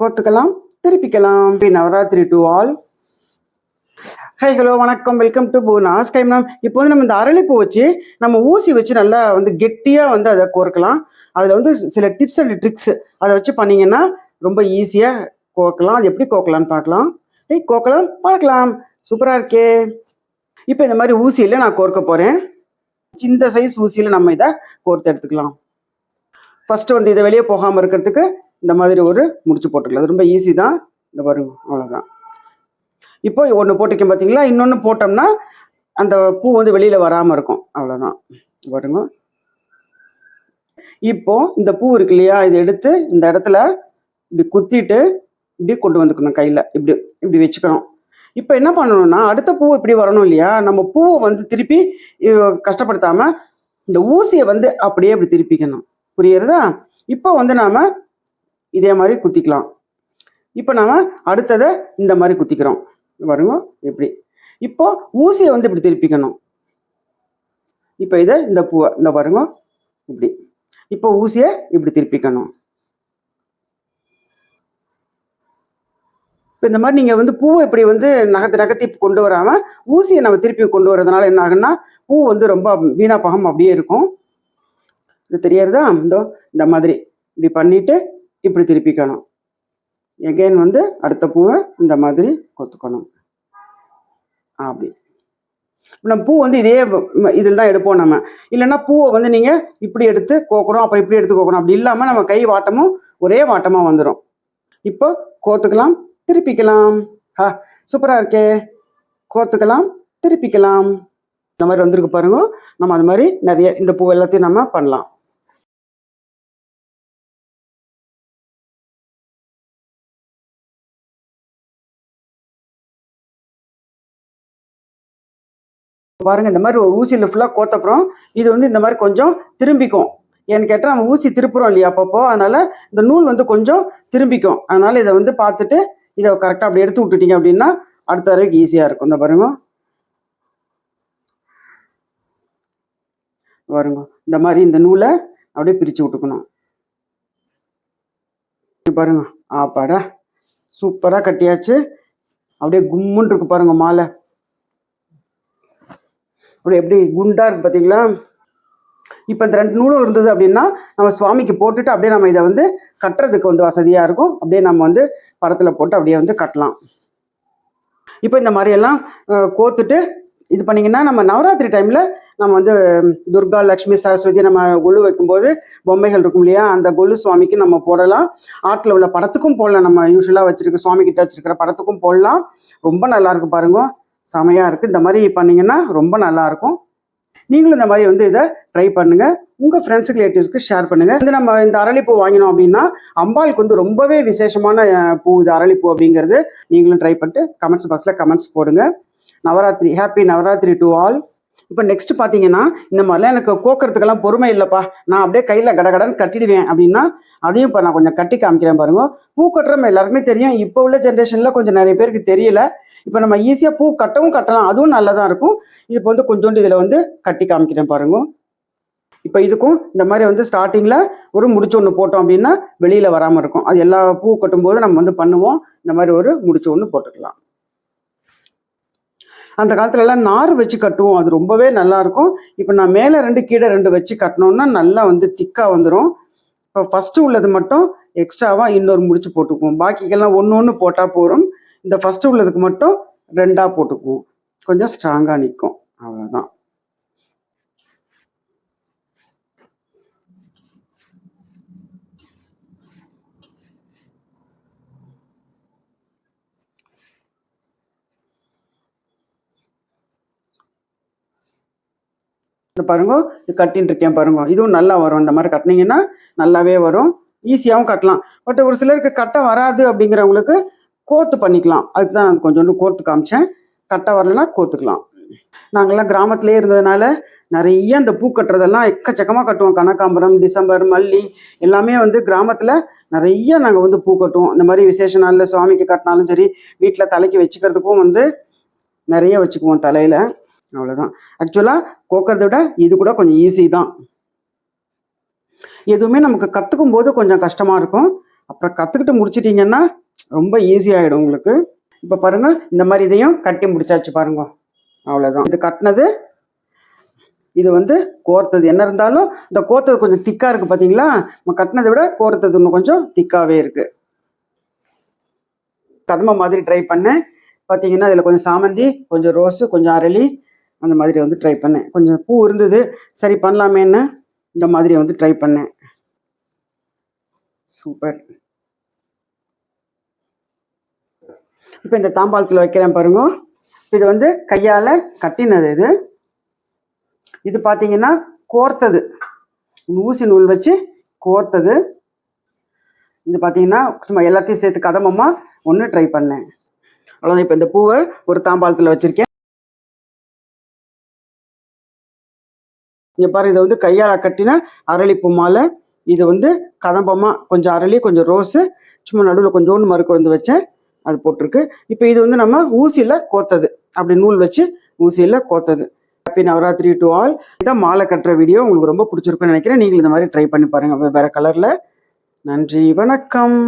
கோத்துக்கலாம் திருப்பிக்கலாம். Navratri to all hi hello வணக்கம். Welcome to Poona's time நாம் இப்போ வந்து நம்ம இந்த அரளிப்பூ வச்சு நம்ம ஊசி வச்சு நல்லா வந்து கெட்டியாக வந்து அதை கோர்க்கலாம். அதில் வந்து சில டிப்ஸ் அண்ட் ட்ரிக்ஸ் அதை வச்சு பண்ணிங்கன்னா ரொம்ப ஈஸியாக கோர்க்கலாம். அது எப்படி கோர்க்கலாம்னு பார்க்கலாம். ஏய் கோர்க்கலாம் பார்க்கலாம். சூப்பராக இருக்கே. இப்போ இந்த மாதிரி ஊசியில் நான் கோர்க்க போகிறேன் இந்த சைஸ் ஊசியில் நம்ம இதை கோர்த்து எடுத்துக்கலாம். ஃபஸ்ட்டு வந்து இதை வெளியே போகாமல் இருக்கிறதுக்கு இந்த மாதிரி ஒரு முடிச்சு போட்டுக்கலாம். அது ரொம்ப ஈஸி தான். இந்த பாருங்க அவ்வளோதான் இப்போ ஒன்று போட்டிருக்கேன் பார்த்தீங்களா இன்னொன்று போட்டோம்னா அந்த பூ வந்து வெளியில் வராமல் இருக்கும். அவ்வளோதான் பாருங்க. இப்போ இந்த பூ இருக்கு இல்லையா? இதை எடுத்து இந்த இடத்துல இப்படி குத்திட்டு இப்படி கொண்டு வந்துக்கணும் கையில். இப்படி இப்படி வச்சுக்கணும். இப்போ என்ன பண்ணணும்னா அடுத்த பூ இப்படி வரணும் இல்லையா? நம்ம பூவை வந்து திருப்பி கஷ்டப்படுத்தாமல் இந்த ஊசியை வந்து அப்படியே இப்படி திருப்பிக்கணும். புரியுறதா? இப்போ வந்து நாம் இதே மாதிரி குத்திக்கலாம். இப்போ நாம அடுத்ததை இந்த மாதிரி குத்திக்கிறோம். பாருங்க இப்படி இப்போ ஊசியை வந்து இப்படி திருப்பிக்கணும். இப்போ இதை இந்த பூவை இந்த பாருங்க இப்படி. இப்போ ஊசியை இப்படி திருப்பிக்கணும். இப்போ இந்த மாதிரி நீங்கள் வந்து பூவை இப்படி வந்து நகத்து நகத்தி கொண்டு வராமல் ஊசியை நம்ம திருப்பி கொண்டு வரதுனால என்ன ஆகுன்னா பூ வந்து ரொம்ப வீணாப்பாகம் அப்படியே இருக்கும். இது தெரியறதா? இதோ இந்த மாதிரி. இப்படி பண்ணிவிட்டு இப்படி திருப்பிக்கணும் எகைன் வந்து அடுத்த பூவை இந்த மாதிரி கொத்துக்கணும். அப்படி. இப்போ நம்ம பூ வந்து இதே இதில் தான் எடுப்போம் நம்ம. இல்லைன்னா பூவை வந்து நீங்கள் இப்படி எடுத்து கோக்கணும் அப்புறம் இப்படி எடுத்து கோக்கணும். அப்படி இல்லாமல் நம்ம கை வாட்டமும் ஒரே வாட்டமாக வந்துடும் இப்போ கோத்துக்கலாம் திருப்பிக்கலாம். ஆ சூப்பராக இருக்கே. கோத்துக்கலாம் திருப்பிக்கலாம். இந்த மாதிரி வந்திருக்கு பாருங்க. நம்ம அது மாதிரி நிறைய இந்த பூ எல்லாத்தையும் நம்ம பண்ணலாம். பாருங்க இந்த மாதிரி ஒரு ஊசியில் ஃபுல்லாக கோத்தப்புறம் இது வந்து இந்த மாதிரி கொஞ்சம் திரும்பிக்கும். ஏன்னு கேட்டால் நம்ம ஊசி திருப்புறோம் இல்லையா அப்பப்போ? அதனால் இந்த நூல் வந்து கொஞ்சம் திரும்பிக்கும். அதனால் இதை வந்து பார்த்துட்டு இதை கரெக்டாக அப்படி எடுத்து விட்டுட்டீங்க அப்படின்னா அடுத்த தடவைக்கு ஈஸியாக இருக்கும். இந்த பாருங்க. பாருங்க இந்த மாதிரி இந்த நூலை அப்படியே பிரித்து விட்டுக்கணும். பாருங்க. ஆப்பாடா சூப்பராக கட்டியாச்சு. அப்படியே கும்முன்னு இருக்கு பாருங்க மாலை. அப்படி எப்படி குண்டாக இருக்கு பார்த்தீங்களா இப்போ இந்த ரெண்டு நூலும் இருந்தது அப்படின்னா நம்ம சுவாமிக்கு போட்டுட்டு அப்படியே நம்ம இதை வந்து கட்டுறதுக்கு வந்து வசதியாக இருக்கும். அப்படியே நம்ம வந்து படத்தில் போட்டு அப்படியே வந்து கட்டலாம். இப்போ இந்த மாதிரியெல்லாம் கோத்துட்டு இது பண்ணிங்கன்னா நம்ம நவராத்திரி டைமில் நம்ம வந்து துர்கா லக்ஷ்மி சரஸ்வதி நம்ம கொலு வைக்கும்போது பொம்மைகள் இருக்கும் இல்லையா? அந்த கொலு சுவாமிக்கு நம்ம போடலாம். ஆட்டில் உள்ள படத்துக்கும் போடலாம். நம்ம யூஸ்வலாக வச்சுருக்க சுவாமி கிட்ட வச்சுருக்கிற படத்துக்கும் போடலாம். ரொம்ப நல்லாயிருக்கும் பாருங்கள் செமையாக இருக்குது இந்த மாதிரி பண்ணிங்கன்னா ரொம்ப நல்லா இருக்கும். நீங்களும் இந்த மாதிரி வந்து இதை ட்ரை பண்ணுங்க. உங்க ஃப்ரெண்ட்ஸ் ரிலேட்டிவ்ஸ்க்கு ஷேர் பண்ணுங்க. வந்து நம்ம இந்த அரளிப்பூ வாங்கினோம் அப்படின்னா அம்பாளுக்கு வந்து ரொம்பவே விசேஷமான பூ இது அரளிப்பூ அப்படிங்கிறது நீங்களும் ட்ரை பண்ணிட்டு கமெண்ட்ஸ் பாக்ஸில் கமெண்ட்ஸ் போடுங்க. Navratri happy Navratri to all இப்போ நெக்ஸ்ட் பார்த்தீங்கன்னா இந்த மாதிரிலாம் எனக்கு கோக்கறதுக்கெல்லாம் பொறுமை இல்லைப்பா. நான் அப்படியே கையில் கடகடன்னு கட்டிடுவேன் அப்படின்னா அதையும் இப்போ நான் கொஞ்சம் கட்டி காமிக்கிறேன் பாருங்க. பூ கட்டுறோம் எல்லாருக்குமே தெரியும். இப்போ உள்ள ஜென்ரேஷனில் கொஞ்சம் நிறைய பேருக்கு தெரியல. இப்போ நம்ம ஈஸியாக பூ கட்டவும் கட்டலாம். அதுவும் நல்லதாக இருக்கும். இப்போ வந்து கொஞ்சோண்டு இதில் வந்து கட்டி காமிக்கிறேன் பாருங்க. இப்போ இதுக்கும் இந்த மாதிரி வந்து ஸ்டார்டிங்கில் ஒரு முடிச்சு ஒன்று போட்டோம் அப்படின்னா வெளியில் வராமல் இருக்கும். அது எல்லா பூ கட்டும்போது நம்ம வந்து பண்ணுவோம். இந்த மாதிரி ஒரு முடிச்சு ஒன்று போட்டுக்கலாம். அந்த காலத்துலலாம் நார் வச்சு கட்டுவோம். அது ரொம்பவே நல்லா இருக்கும். இப்போ நான் மேலே ரெண்டு கீழே ரெண்டு வச்சு கட்டினோன்னா நல்லா வந்து திக்காக வந்துடும் இப்போ ஃபஸ்ட்டு உள்ளது மட்டும் எக்ஸ்ட்ராவாக இன்னொரு முடிச்சு போட்டுக்குவோம். பாக்கிக்கெல்லாம் ஒன்று ஒன்று போட்டால் போதும். இந்த ஃபஸ்ட்டு உள்ளதுக்கு மட்டும் ரெண்டாக போட்டுக்குவோம். கொஞ்சம் ஸ்ட்ராங்காக நிற்கும் அவ்வளோதான் பாருங்க. இது கட்டின்னு இருக்கேன் பாருங்க. இதுவும் நல்லா வரும். இந்த மாதிரி கட்டினீங்கன்னா நல்லாவே வரும். ஈஸியாகவும் கட்டலாம். பட் ஒரு சிலருக்கு கட்ட வராது அப்படிங்கிறவங்களுக்கு கோர்த்து பண்ணிக்கலாம். அதுக்கு தான் நான் கொஞ்சோண்டு கோர்த்து காமிச்சேன். கட்ட வரலன்னா கோர்த்துக்கலாம். நாங்கள்லாம் கிராமத்திலே இருந்ததுனால நிறைய அந்த பூ கட்டுறதெல்லாம் எக்கச்சக்கமாக கட்டுவோம். கனகாம்பரம் டிசம்பர் மல்லி எல்லாமே வந்து கிராமத்தில் நிறைய நாங்கள் வந்து பூ கட்டுவோம். இந்த மாதிரி விசேஷ நாளில் சுவாமிக்கு கட்டினாலும் சரி வீட்டில் தலைக்கு வச்சுக்கிறதுக்கும் வந்து நிறைய வச்சுக்குவோம் தலையில். அவ்வளோதான் ஆக்சுவலாக கோக்கிறத விட இது கூட கொஞ்சம் ஈஸி தான். எதுவுமே நமக்கு கற்றுக்கும் போது கொஞ்சம் கஷ்டமாக இருக்கும். அப்புறம் கற்றுக்கிட்டு முடிச்சிட்டிங்கன்னா ரொம்ப ஈஸியாகிடும் உங்களுக்கு. இப்போ பாருங்கள் இந்த மாதிரி இதையும் கட்டி முடிச்சாச்சு பாருங்க. அவ்வளோதான் இது கட்டினது இது வந்து கோர்த்தது. என்ன இருந்தாலும் இந்த கோர்த்தது கொஞ்சம் திக்காக இருக்குது பார்த்தீங்களா நம்ம கட்டினதை விட கோர்த்தது இன்னும் கொஞ்சம் திக்காகவே இருக்குது கதம்ப மாதிரி ட்ரை பண்ணேன். பார்த்தீங்கன்னா இதில் கொஞ்சம் சாமந்தி கொஞ்சம் ரோஸு கொஞ்சம் அரளி அந்த மாதிரி வந்து ட்ரை பண்ணேன். கொஞ்சம் பூ இருந்தது. சரி பண்ணலாமேன்னு இந்த மாதிரி வந்து ட்ரை பண்ணேன். சூப்பர் இப்போ இந்த தாம்பாளத்தில் வைக்கிறேன் பாருங்க. இது வந்து கையால் கட்டினது இது. இது பார்த்தீங்கன்னா கோர்த்தது. ஊசி நூல் வச்சு கோர்த்தது. இது பார்த்தீங்கன்னா சும்மா எல்லாத்தையும் சேர்த்து கதமமாக ஒன்று ட்ரை பண்ணேன். அவ்வளோதான் இப்போ இந்த பூவை ஒரு தாம்பாளத்தில் வச்சுருக்கேன். இங்கே பாரு இதை வந்து கையால் கட்டின அரளிப்பூ மாலை. இது வந்து கதம்பமாக கொஞ்சம் அரளி கொஞ்சம் ரோஸு சும்மா நடுவில் கொஞ்சோண்டு மறு கொழுந்து வச்சேன் அது போட்டிருக்கு. இப்போ இது வந்து நம்ம ஊசியில் கோத்தது அப்படி நூல் வச்சு ஊசியில் கோத்தது ஹாப்பி நவராத்திரி டு ஆல் இதான் மாலை கட்டுற வீடியோ உங்களுக்கு ரொம்ப பிடிச்சிருக்குன்னு நினைக்கிறேன். நீங்கள் இந்த மாதிரி ட்ரை பண்ணி பாருங்கள் வேறு கலரில் நன்றி வணக்கம்.